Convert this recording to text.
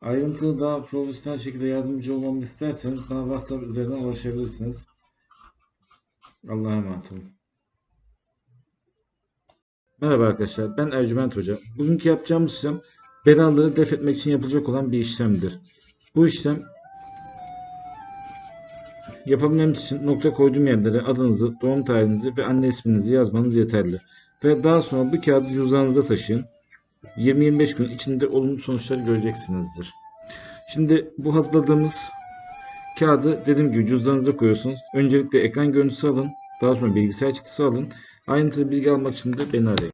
Ayrıntılı daha profesyonel şekilde yardımcı olmamı isterseniz bana WhatsApp üzerinden ulaşabilirsiniz. Allah'a emanet olun. Merhaba arkadaşlar, ben Ercüment Hoca. Bugünkü yapacağımız işlem belaları def etmek için yapılacak olan bir işlemdir. Bu işlem yapabilmemiz için nokta koyduğum yerlere adınızı, doğum tarihinizi ve anne isminizi yazmanız yeterli. Ve daha sonra bu kağıdı cüzdanınıza taşıyın. 20-25 gün içinde olumlu sonuçlar göreceksinizdir. Şimdi bu hazırladığımız kağıdı dediğim gibi cüzdanınıza koyuyorsunuz. Öncelikle ekran görüntüsü alın. Daha sonra bilgisayar çıktısı alın. Ayrıntılı bilgi almak için de beni arayın.